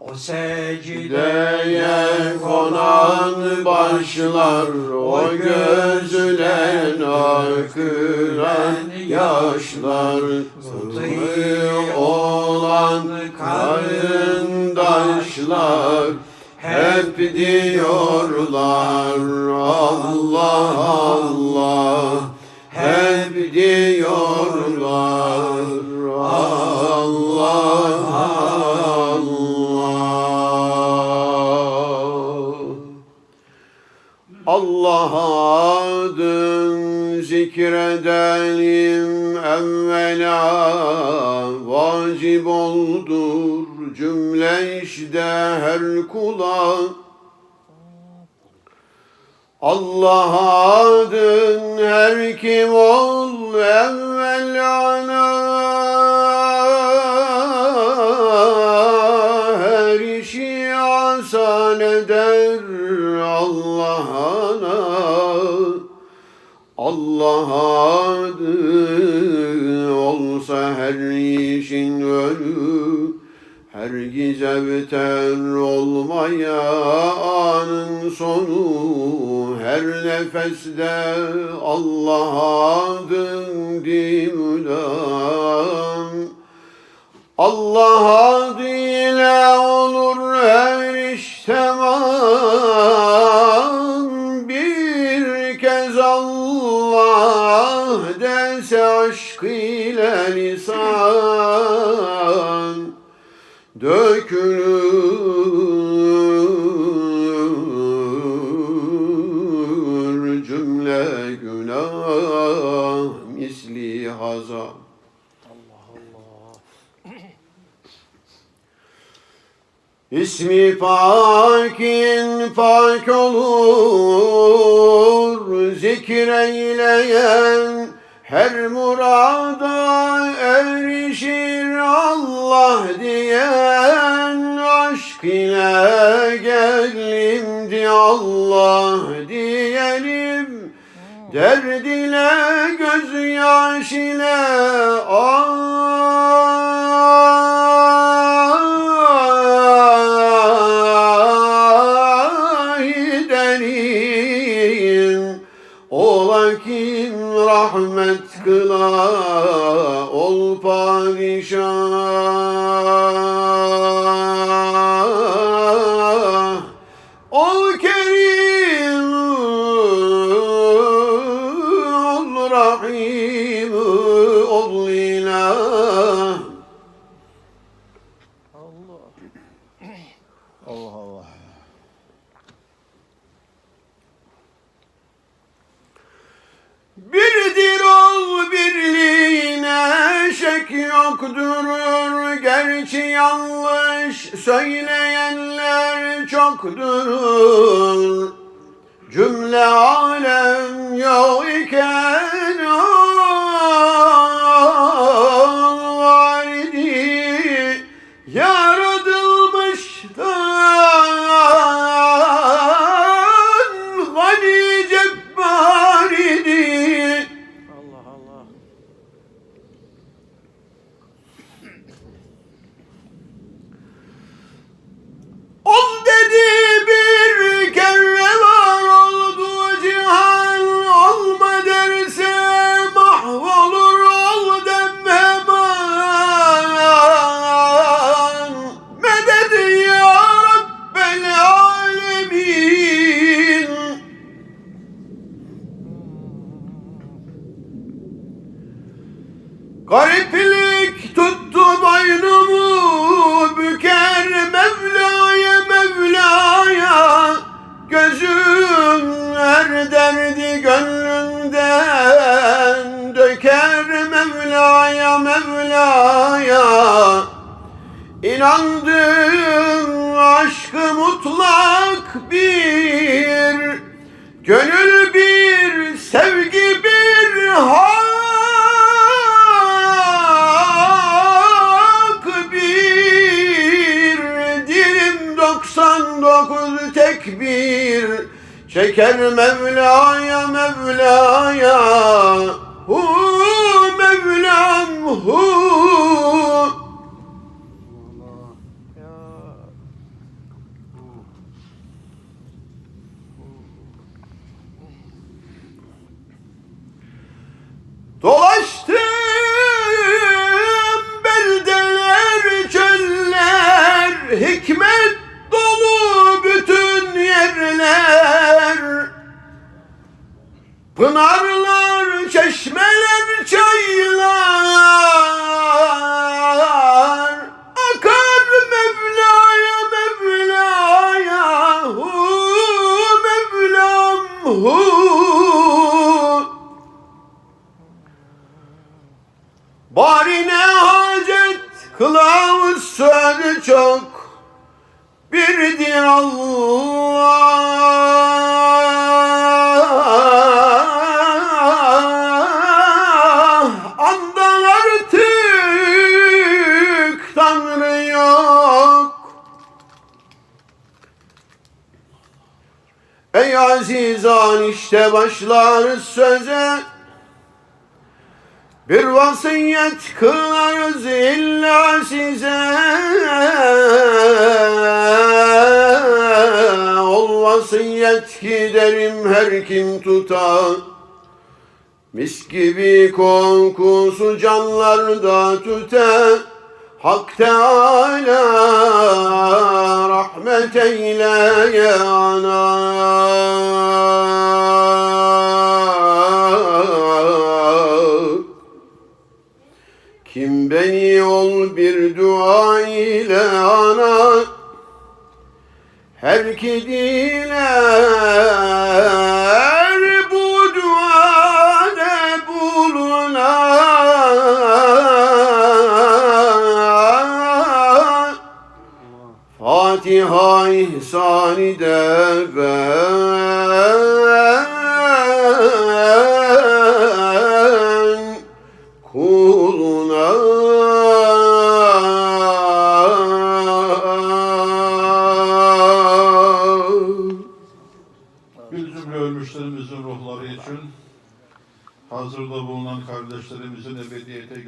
O secdeye Deye konan başlar o gözülen akıran yaşlar. Zılı olan karındaşlar hep diyorlar Allah Allah. Hep diyorlar Allah adın zikredelim evvela Vacip oldur cümle işte her kula. Allah adın her kim ol evvela her işin ölü her gizevter olmaya anın sonu. Her nefeste Allah adın dimülam Allah adıyla dese aşk ile lisan dökülür cümle günah misli hazan. İsmi pakin pak olur Zikreyleyen her murada erişir Allah diyen Aşk ile gelimdi Allah diyelim. Derd ile gözyaş ile ah Ol kerim ol rahim ol ilah Allah. Allah Allah. Birdir ol birliğine şek yoktur Gerçi yanlış söyleyenler çoktur. Cümle alem yok iken varidi yaratılmıştan Gariplik tuttu boynumu büker Mevla'ya Mevla'ya. Gözüm her derdi gönlümden Döker Mevla'ya Mevla'ya. İnandım aşkı mutlak bir Gönül dokuz tek bir Çeker Mevla'ya Mevla'ya Pınarlar, çeşmeler, çaylar Akar Mevla'ya, Mevla'ya Hu, Mevlam, hu. Bari ne hacet kılavuz çok Birdir Allah Azizan işte başlarız söze. Bir vasiyet kılarız illa size. Ol vasiyet giderim her kim tutar. Mis gibi kokusu canlarda tüter. Hak Teala rahmet eyle ya ana ile ana Her ki diler bu duada bulunar Fatiha ihsan ben hazırda bulunan kardeşlerimizin ebediyete göç